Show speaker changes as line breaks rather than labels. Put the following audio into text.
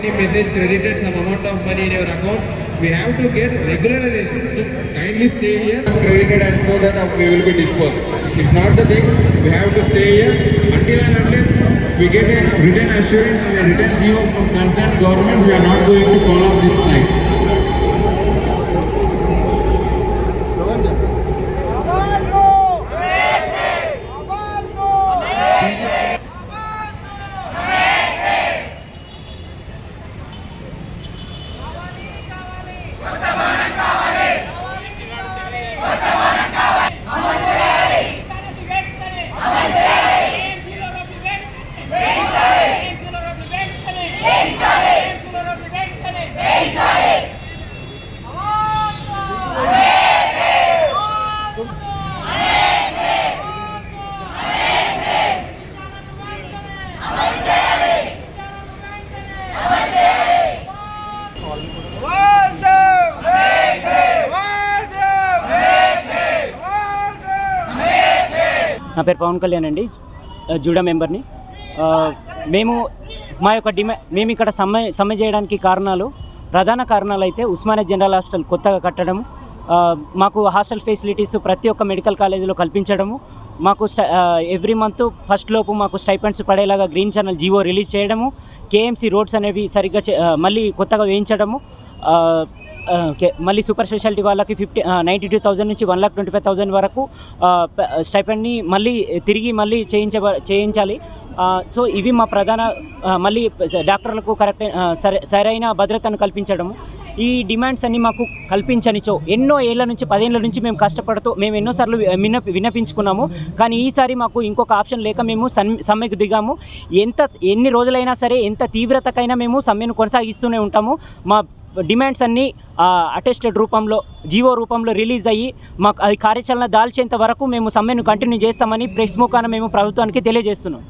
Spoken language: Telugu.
any message credited some amount of money in your account, we have to get regularization. So kindly stay here, credited and so that uh, we will be disposed. It's not the thing, we have to stay here until and unless we get a written assurance and a written GO from concerned government, we are not going to
నా పేరు పవన్ కళ్యాణ్ అండి. ఆ, జూడా మెంబర్ని. మేము మా యొక్క డిమా మేము ఇక్కడ సమ్మె సమ్మె చేయడానికి కారణాలు ప్రధాన కారణాలు అయితే ఉస్మానియా జనరల్ హాస్టల్ కొత్తగా కట్టడం మాకు హాస్టల్ ఫెసిలిటీస్ ప్రతి ఒక్క మెడికల్ కాలేజీలో కల్పించడము. మాకు ఎవ్రీ మంత్ ఫస్ట్ లోపు మాకు స్టైపెండ్స్ పడేలాగా గ్రీన్ ఛానల్ జీవో రిలీజ్ చేయడము. కేఎంసీ రోడ్స్ అనేవి సరిగ్గా మళ్ళీ కొత్తగా వేయించడము. ఓకే మళ్ళీ సూపర్ స్పెషాలిటీ వాళ్ళకి ఫిఫ్టీ నైంటీ టూ థౌజండ్ నుంచి one lakh twenty five thousand వరకు స్టైపెండ్ని మళ్ళీ తిరిగి మళ్ళీ చేయించ చేయించాలి. సో ఇవి మా ప్రధాన మళ్ళీ డాక్టర్లకు కరెక్ట్ సరే సరైన భద్రతను కల్పించడము. ఈ డిమాండ్స్ అన్ని మాకు కల్పించనిచో ఎన్నో ఏళ్ళ నుంచి పదేళ్ళ నుంచి మేము కష్టపడుతూ మేము ఎన్నోసార్లు వినప విన్నపించుకున్నాము. కానీ ఈసారి మాకు ఇంకొక ఆప్షన్ లేక మేము సమ్మెకు దిగాము. ఎంత ఎన్ని రోజులైనా సరే ఎంత తీవ్రతకైనా మేము సమ్మెను కొనసాగిస్తూనే ఉంటాము. మా డిమాండ్స్ అన్నీ అటెస్టెడ్ రూపంలో జీవో రూపంలో రిలీజ్ అయ్యి మాకు అది కార్యాచరణ దాల్చేంత వరకు మేము సమ్మెను కంటిన్యూ చేస్తామని ప్రెస్ ముఖాన మేము ప్రభుత్వానికి తెలియజేస్తున్నాం.